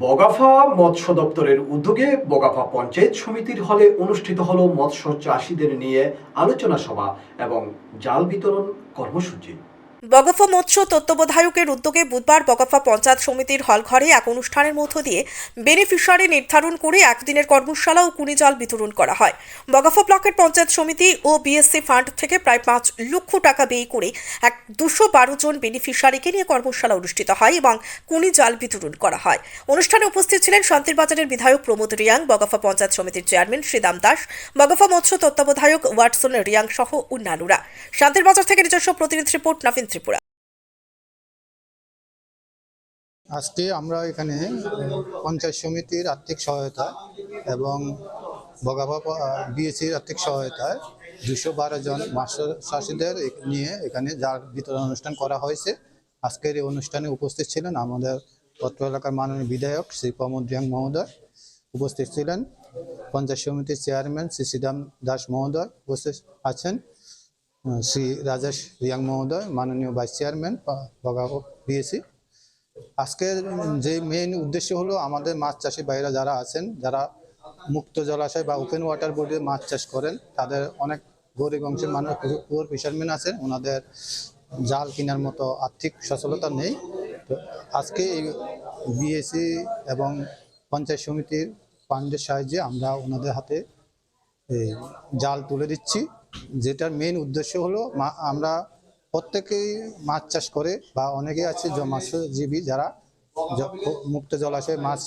বগাফা মৎস্য দপ্তরের উদ্যোগে বগাফা পঞ্চায়েত সমিতির হলে অনুষ্ঠিত হল মৎস্য চাষিদের নিয়ে আলোচনা সভা এবং জাল বিতরণ কর্মসূচি। বগাফা মৎস্য তত্ত্বাবধায়কের উদ্যোগে বুধবার বগাফা পঞ্চায়েত সমিতির হলঘরে এক অনুষ্ঠানের মধ্য দিয়ে বেনিফিশিয়ারি নির্ধারণ করে একদিনের কর্মশালা ও কুড়ি জল বিতরণ করা হয়। বগাফা ব্লকের পঞ্চায়েত সমিতি ও বিএসসি ফান্ড থেকে প্রায় পাঁচ লক্ষ টাকা ব্যয় করে এক দুশো বারো জন বেনিফিশিয়ারিকে নিয়ে কর্মশালা অনুষ্ঠিত হয় এবং কুনি জাল বিতরণ করা হয়। অনুষ্ঠানে উপস্থিত ছিলেন শান্তির বাজারের বিধায়ক প্রমোদ রিয়াং, বগাফা পঞ্চায়েত সমিতির চেয়ারম্যান শ্রীদাম দাস, বগাফা মৎস্য তত্ত্বাবধায়ক ওয়াটসন রিয়াং সহ অন্যান্যরা। শান্তির বাজার থেকে নিজস্ব প্রতিনিধি রিপোর্ট, নাফিন ত্রিপুরা। আজকে আমরা এখানে পঞ্চায়েত সমিতির আর্থিক সহায়তা এবং বগাভা বিএসির আর্থিক সহায়তায় দুশো বারো জন মাস্টার চাষিদের নিয়ে এখানে যার বিতরণ অনুষ্ঠান করা হয়েছে। আজকের এই অনুষ্ঠানে উপস্থিত ছিলেন আমাদের পত্র এলাকার মাননীয় বিধায়ক শ্রী প্রমোদ রিয়াং মহোদয়, উপস্থিত ছিলেন পঞ্চায়েত সমিতির চেয়ারম্যান শ্রী শ্রীরাম দাস মহোদয় উপস্থিত আছেন। শ্রী রাজেশ রিয়াং মহোদয়, মাননীয় ভাইস চেয়ারম্যান বগাভা বিএসি আজকের যে মেইন উদ্দেশ্য হলো আমাদের মাছ চাষি ভাইরা যারা আছেন, যারা মুক্ত জলাশয় বা ওপেন ওয়াটার বোর্ডে মাছ চাষ করেন, তাদের অনেক গরিব অংশের মানুষ পুয়ার ফিশারম্যান আছেন, ওনাদের জাল কেনার মতো আর্থিক সচলতা নেই। তো আজকে এই বিএসসি এবং পঞ্চায়েত সমিতির ফান্ডের সাহায্যে আমরা ওনাদের হাতে জাল তুলে দিচ্ছি। যেটার মেন উদ্দেশ্য হলো আমরা প্রত্যেকেই মাছ চাষ করে বা অনেকে আছে মাছজীবী যারা মুক্ত জলাশয়ে মাছ